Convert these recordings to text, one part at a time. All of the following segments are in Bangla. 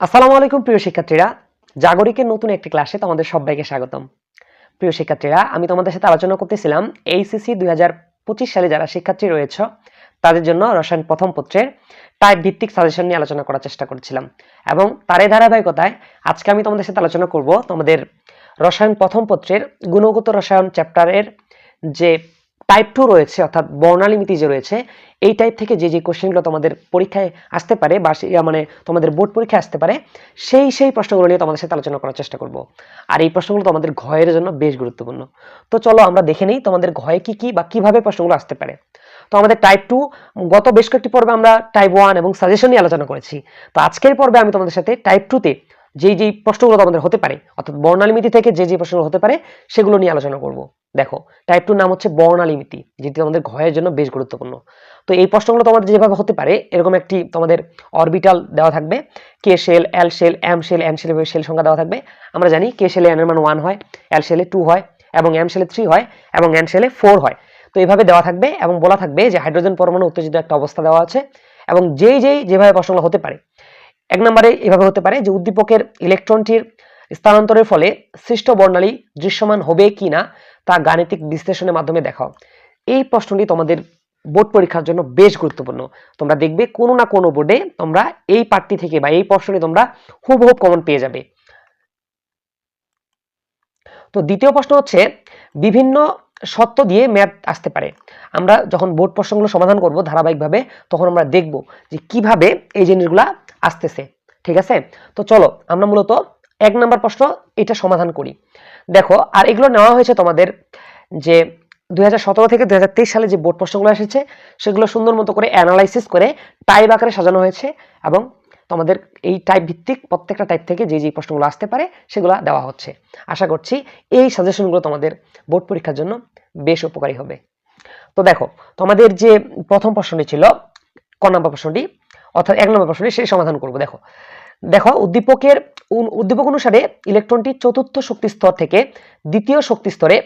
আসসালামু আলাইকুম, প্রিয় শিক্ষার্থীরা। জাগরিকের নতুন একটি ক্লাসে তোমাদের সবাইকে স্বাগতম। প্রিয় শিক্ষার্থীরা, আমি তোমাদের সাথে আলোচনা করতেছিলাম এইসিসি দুই হাজার পঁচিশ সালে যারা শিক্ষার্থী রয়েছে, তাদের জন্য রসায়ন প্রথম পত্রের টাইপ ভিত্তিক সাজেশন নিয়ে আলোচনা করার চেষ্টা করছিলাম। এবং তারই ধারাবাহিকতায় আজকে আমি তোমাদের সাথে আলোচনা করব তোমাদের রসায়ন প্রথম পত্রের গুণগত রসায়ন চ্যাপ্টারের যে টাইপ টু রয়েছে, অর্থাৎ বর্ণালিমিতি যে রয়েছে, এই টাইপ থেকে যে যে কোশ্চেনগুলো তোমাদের পরীক্ষায় আসতে পারে বা মানে তোমাদের বোর্ড পরীক্ষায় আসতে পারে, সেই সেই প্রশ্নগুলো নিয়ে তোমাদের সাথে আলোচনা করার চেষ্টা করব। আর এই প্রশ্নগুলো তোমাদের ঘয়ের জন্য বেশ গুরুত্বপূর্ণ। তো চলো আমরা দেখে নিই তোমাদের ঘয়ে কি কি বা কীভাবে প্রশ্নগুলো আসতে পারে। তো আমাদের টাইপ টু গত বেশ কয়েকটি পর্বে আমরা টাইপ ওয়ান এবং সাজেশন নিয়ে আলোচনা করেছি। তো আজকের পর্বে আমি তোমাদের সাথে টাইপ টুতে যেই যেই প্রশ্নগুলো তোমাদের হতে পারে, অর্থাৎ বর্ণালিমিতি থেকে যে যে প্রশ্নগুলো হতে পারে, সেগুলো নিয়ে আলোচনা করব। দেখো টাইপ টুর নাম হচ্ছে বর্ণালিমিতি, যেটি তোমাদের ঘয়ের জন্য বেশ গুরুত্বপূর্ণ। তো এই প্রশ্নগুলো তোমাদের যেভাবে হতে পারে, এরকম একটি তোমাদের অরবিটাল দেওয়া থাকবে। K shell L shell M shell N shell shell সংখ্যা দেওয়া থাকবে। আমরা জানি কে সেলে এন এর মান ওয়ান হয় এল সেলে টু হয়, এবং এম শেলে থ্রি হয়, এবং এন সেলে ফোর হয়। তো এইভাবে দেওয়া থাকবে, এবং বলা থাকবে যে হাইড্রোজেন পরমাণু উত্তেজিত একটা অবস্থা দেওয়া আছে, এবং যেই যেই যেভাবে প্রশ্নগুলো হতে পারে এক নম্বরে এভাবে হতে পারে যে উদ্দীপকের ইলেকট্রনটির স্থানান্তরের ফলে সৃষ্ট বর্ণালী দৃশ্যমান হবে কি না তা গাণিতিক বিশ্লেষণের মাধ্যমে দেখাও। এই প্রশ্নটি তোমাদের বোর্ড পরীক্ষার জন্য বেশ গুরুত্বপূর্ণ। তোমরা দেখবে কোনো না কোনো বোর্ডে তোমরা এই পার্টটি থেকে বা এই প্রশ্নটি তোমরা হুবহু কমন পেয়ে যাবে। তো দ্বিতীয় প্রশ্ন হচ্ছে, বিভিন্ন সত্য দিয়ে ম্যাথ আসতে পারে। আমরা যখন বোর্ড প্রশ্নগুলো সমাধান করব ধারাবাহিকভাবে, তখন আমরা দেখব যে কীভাবে এই জিনিসগুলা আসতেছে, ঠিক আছে? তো চলো, আমরা মূলত এক নম্বর প্রশ্ন এটা সমাধান করি। দেখো, আর এগুলো নেওয়া হয়েছে তোমাদের যে দু হাজার সতেরো থেকে দুই সালে যে বোর্ড প্রশ্নগুলো এসেছে, সেগুলো সুন্দর মতো করে অ্যানালাইসিস করে টাইপ আকারে সাজানো হয়েছে এবং তোমাদের এই টাইপ ভিত্তিক প্রত্যেকটা টাইপ থেকে যে যে প্রশ্নগুলো আসতে পারে, সেগুলো দেওয়া হচ্ছে। আশা করছি এই সাজেশনগুলো তোমাদের বোর্ড পরীক্ষার জন্য বেশ উপকারী হবে। তো দেখো, তোমাদের যে প্রথম প্রশ্নটি ছিল ক নম্বর প্রশ্নটি, অর্থাৎ এক নম্বর প্রশ্নটি সেই সমাধান করব, দেখো। দেখো, উদ্দীপকের উদ্দীপক অনুসারে ইলেকট্রনটি চতুর্থ শক্তি স্তর থেকে দ্বিতীয় শক্তি স্তরে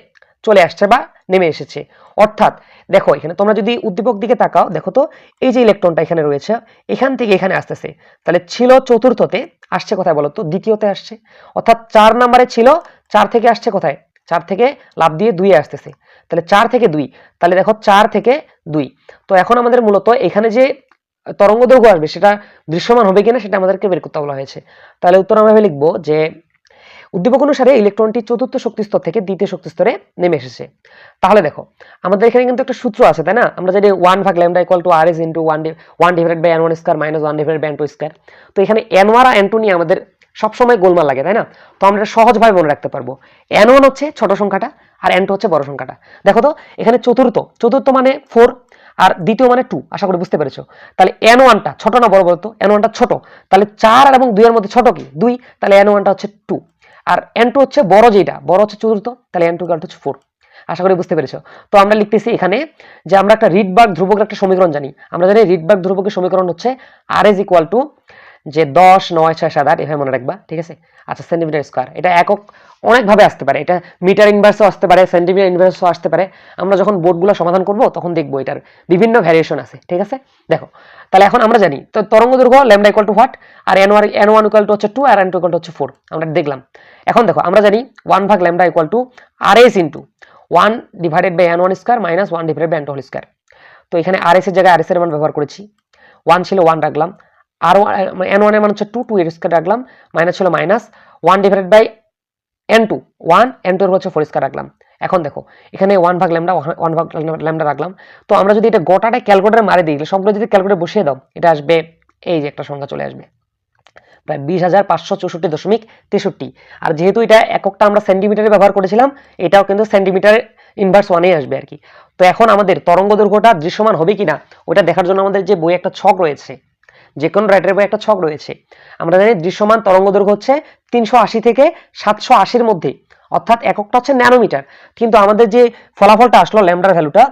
চলে আসছে বা নেমে এসেছে। অর্থাৎ, দেখো, এখানে তোমরা যদি উদ্দীপক দিকে তাকাও, দেখো তো, এই যে ইলেকট্রনটা এখানে রয়েছে, এখান থেকে এখানে আসতেছে, তাহলে ছিল চতুর্থতে আসছে কোথায় বলো তো দ্বিতীয়তে আসছে। অর্থাৎ চার নাম্বারে ছিল, চার থেকে আসছে কোথায়? চার থেকে লাভ দিয়ে দুইয়ে আসতেছে। তাহলে চার থেকে দুই। তাহলে দেখো চার থেকে দুই। তো এখন আমাদের মূলত এখানে যে তরঙ্গ দৈর্ঘ্য আসবে, সেটা দৃশ্যমান হবে কিনা সেটা আমাদেরকে বের করতে বলা হয়েছে। তাহলে উত্তর আমরা লিখব যে, উদ্দীপক অনুসারে ইলেকট্রনটি চতুর্থ শক্তিস্তর থেকে দ্বিতীয় শক্তিস্তরে নেমে এসেছে। তাহলে দেখো, আমাদের এখানে কিন্তু একটা সূত্র আছে, তাই না? আমরা জানি ওয়ান ভাগ lambda equal to R S into one one divide by N one square minus one divide by N two square. তো এখানে এন ওয়ান আর এন টু নিয়ে আমাদের সবসময় গোলমাল লাগে, তাই না? তো আমরা সহজভাবে মনে রাখতে পারব। এন ওয়ান হচ্ছে ছোট সংখ্যাটা আর এন টু হচ্ছে বড় সংখ্যাটা। দেখো তো, এখানে চতুর্থ চতুর্থ মানে ফোর আর দ্বিতীয় মানে টু আশা করি বুঝতে পেরেছ। তাহলে এন ওয়ানটা ছোট না বড় বলতো? এন ওয়ানটা ছোট। তাহলে চার এবং দুইয়ের মধ্যে ছোট কি? দুই। তাহলে এন ওয়ানটা হচ্ছে টু আর এন টু হচ্ছে বড় যেটা বড় হচ্ছে চতুর্থ, তাহলে এন টু কার্ড হচ্ছে ফোর আশা করি বুঝতে পেরেছ। তো আমরা লিখতেছি এখানে যে আমরা একটা রিডবার্গ ধ্রুবকের একটা সমীকরণ জানি। আমরা জানি রিডবার্গ ধ্রুবকের সমীকরণ হচ্ছে আর ইজ ইকুয়াল টু যে দশ, নয়, ছয়, সাত, আট, এভাবে মনে রাখবা, ঠিক আছে? আচ্ছা সেন্টিমিটার স্কোয়ার এটা একক অনেকভাবে আসতে পারে, এটা মিটার ইনভার্সও আসতে পারে সেন্টিমিটার ইনভার্সও আসতে পারে। আমরা যখন বোর্ডগুলো সমাধান করব, তখন দেখব এটার বিভিন্ন ভ্যারিয়েশন আছে, ঠিক আছে? দেখো, তাহলে এখন আমরা জানি, তো তরঙ্গ দৈর্ঘ্য lambda equal to what R N one N one equal to হচ্ছে টু আর এন টু ইকুয়াল টু হচ্ছে ফোর আমরা দেখলাম। এখন দেখো, আমরা জানি ওয়ান ভাগ lambda equal to R S into one divided by N one square minus one divided by N two whole square তো এখানে আর এস এর জায়গায় আর এস এর মান ব্যবহার করেছি। ওয়ান ছিল ওয়ান রাখলাম। আর ওয়ান এন ওয়ানের মান হচ্ছে টু টু এর স্কোয়ার রাখলাম মাইনাস ছিল minus one divided by N two one N two এর হচ্ছে ফোর স্কোয়ার রাখলাম এখন দেখো, এখানে ওয়ান ভাগ ল্যামডা ওয়ান ভাগ ল্যামডা রাখলাম। তো আমরা যদি এটা গোটাটা ক্যালকুলেটারে মারে দিই, সবগুলো যদি ক্যালকুলেটার বসিয়ে দাও, এটা আসবে এই যে একটা সংখ্যা চলে আসবে। প্রায় বিশ হাজার পাঁচশো চৌষট্টি দশমিক তেষট্টি। আর যেহেতু এটা এককটা আমরা সেন্টিমিটারে ব্যবহার করেছিলাম, এটাও কিন্তু সেন্টিমিটার ইনভার্স ওয়ানেই আসবে আর কি। তো এখন আমাদের তরঙ্গ দৈর্ঘ্যটা দৃশ্যমান হবে কিনা, ওটা দেখার জন্য আমাদের যে বই একটা ছক রয়েছে যে কোনো রাইটের উপরে একটা ছক রয়েছে। আমরা জানি দৃশ্যমান তরঙ্গ দৈর্ঘ্য হচ্ছে তিনশো আশি থেকে সাতশো আশির মধ্যে অর্থাৎ এককটা হচ্ছে ন্যানোমিটার। কিন্তু আমাদের যে ফলাফলটা আসলো ল্যামডার ভ্যালুটা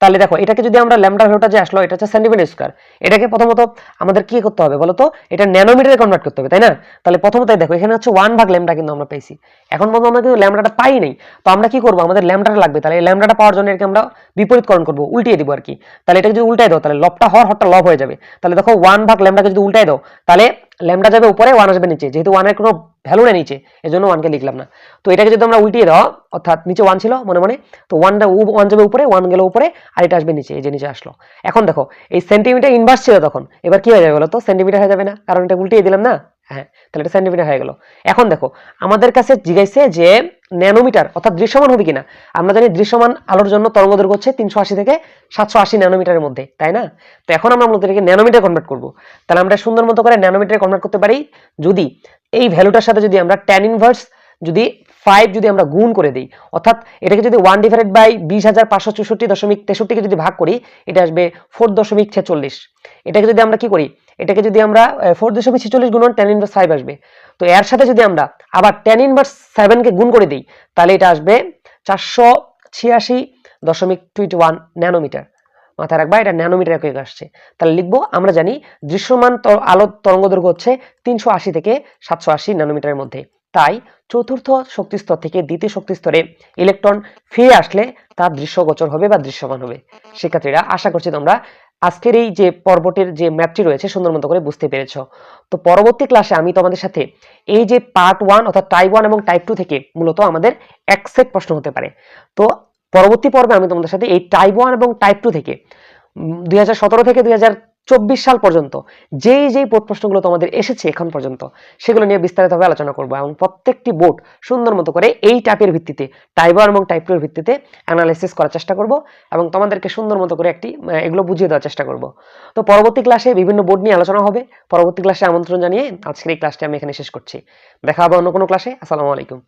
তাহলে দেখো, এটাকে যদি আমরা ল্যামডার ভ্যালুটা যে আসলো, এটা হচ্ছে সেন্টিমিটার স্কোয়ার এটাকে প্রথমত আমাদের কি করতে হবে বলতো? এটা ন্যানোমিটারে কনভার্ট করতে হবে, তাই না? তাহলে প্রথমত দেখো, এখানে হচ্ছে ওয়ান ভাগ ল্যামডা কিন্তু আমরা পেয়েছি। এখন পর্যন্ত আমরা কিন্তু ল্যামডাটা পাই নাই। তো আমরা কি করব? আমাদের ল্যামডাটা লাগবে। তাহলে এই ল্যামডাটা পাওয়ার জন্য এটাকে আমরা বিপরীতকরণ করব, উল্টিয়ে দিব আর কি। তাহলে এটাকে যদি উল্টাই দাও, তাহলে লবটা হওয়ার হরটা লব হয়ে যাবে। তাহলে দেখো ওয়ান ভাগ ল্যামডাকে যদি উল্টাই দাও, তাহলে ল্যামডা যাবে উপরে ওয়ান আসবে নিচে। যেহেতু ওয়ানের কোনো ভ্যালু নেই নিচে এই জন্য ওয়ানকে লিখলাম না। তো এটাকে যদি আমরা উল্টিয়ে দাও, অর্থাৎ নিচে ওয়ান ছিল, মনে মনে, তো ওয়ানটা ওয়ান যাবে উপরে ওয়ান গেল উপরে, আর এটা আসবে নিচে, এই যে নিচে আসলো। এখন দেখো, এই সেন্টিমিটার ইনভার্স ছিল তখন, এবার কি হয়ে যাবে বলো তো? সেন্টিমিটার হয়ে যাবে না, কারণ এটা উল্টিয়ে দিলাম না? হ্যাঁ তাহলে এটা সেন্টিমিটার হয়ে গেল। এখন দেখো, আমাদের কাছে জিজ্ঞাসা যে ন্যানোমিটার অর্থাৎ দৃশ্যমান হবে কিনা, আমরা জানি দৃশ্যমান আলোর জন্য তরঙ্গ দৈর্ঘ্য হচ্ছে তিনশো আশি থেকে সাতশো আশি ন্যানোমিটারের মধ্যে, তাই না? তো এখন আমরা মূলত এটাকে ন্যানোমিটার কনভার্ট করব। তাহলে আমরা সুন্দর মতো করে ন্যানোমিটারে কনভার্ট করতে পারি, যদি এই ভ্যালুটার সাথে যদি আমরা ট্যান ইনভার্স যদি ফাইভ যদি আমরা গুণ করে দিই, অর্থাৎ এটাকে যদি ওয়ান ডিভাইডেড বাই বিশ হাজার পাঁচশো চৌষট্টি দশমিক তেষট্টিকে যদি ভাগ করি, এটা আসবে ফোর দশমিক ছেচল্লিশ। এটাকে যদি আমরা কি করি এটাকে যদি আমরা ফোর দশমিক ছেচল্লিশ গুণন টেন ইনভার্স ফাইভ আসবে। তো এর সাথে যদি আমরা আবার টেন ইনভার্স সেভেনকে গুণ করে দিই, তাহলে এটা আসবে চারশো ছিয়াশি দশমিক টুইট ওয়ান ন্যানোমিটার মাথায় রাখবা, এটা ন্যানোমিটার একক আসছে। তাহলে লিখব, আমরা জানি দৃশ্যমান ত- আলোর তরঙ্গ দৈর্ঘ্য হচ্ছে তিনশো আশি থেকে সাতশো আশি ন্যানোমিটারের মধ্যে। তাই চতুর্থ শক্তিস্তর থেকে দ্বিতীয় শক্তিস্তরে ইলেকট্রন ফিরে আসলে তার দৃশ্যগোচর হবে বা দৃশ্যমান হবে। শিক্ষার্থীরা আশা করছি তোমরা আজকের এই যে পর্বটের যে ম্যাপটি রয়েছে, সুন্দর মতো করে বুঝতে পেরেছ। তো পরবর্তী ক্লাসে আমি তোমাদের সাথে এই যে পার্ট ওয়ান অর্থাৎ টাইপ ওয়ান এবং টাইপ টু থেকে মূলত আমাদের এক সেট প্রশ্ন হতে পারে। তো পরবর্তী পর্বে আমি তোমাদের সাথে এই টাইপ ওয়ান এবং টাইপ টু থেকে দুই হাজার সতেরো থেকে দুই চব্বিশ সাল পর্যন্ত, যেই যেই বোর্ড প্রশ্নগুলো তোমাদের এসেছে এখন পর্যন্ত, সেগুলো নিয়ে বিস্তারিতভাবে আলোচনা করব এবং প্রত্যেকটি বোর্ড সুন্দর মতো করে এই টাইপের ভিত্তিতে ওয়ান এবং টাইপ টু এর ভিত্তিতে অ্যানালাইসিস করার চেষ্টা করব এবং তোমাদেরকে সুন্দর মতো করে একটি এগুলো বুঝিয়ে দেওয়ার চেষ্টা করব। তো পরবর্তী ক্লাসে বিভিন্ন বোর্ড নিয়ে আলোচনা হবে। পরবর্তী ক্লাসে আমন্ত্রণ জানিয়ে আজকের এই ক্লাসটি আমি এখানে শেষ করছি। দেখা হবে অন্য কোনো ক্লাসে আসসালামু আলাইকুম।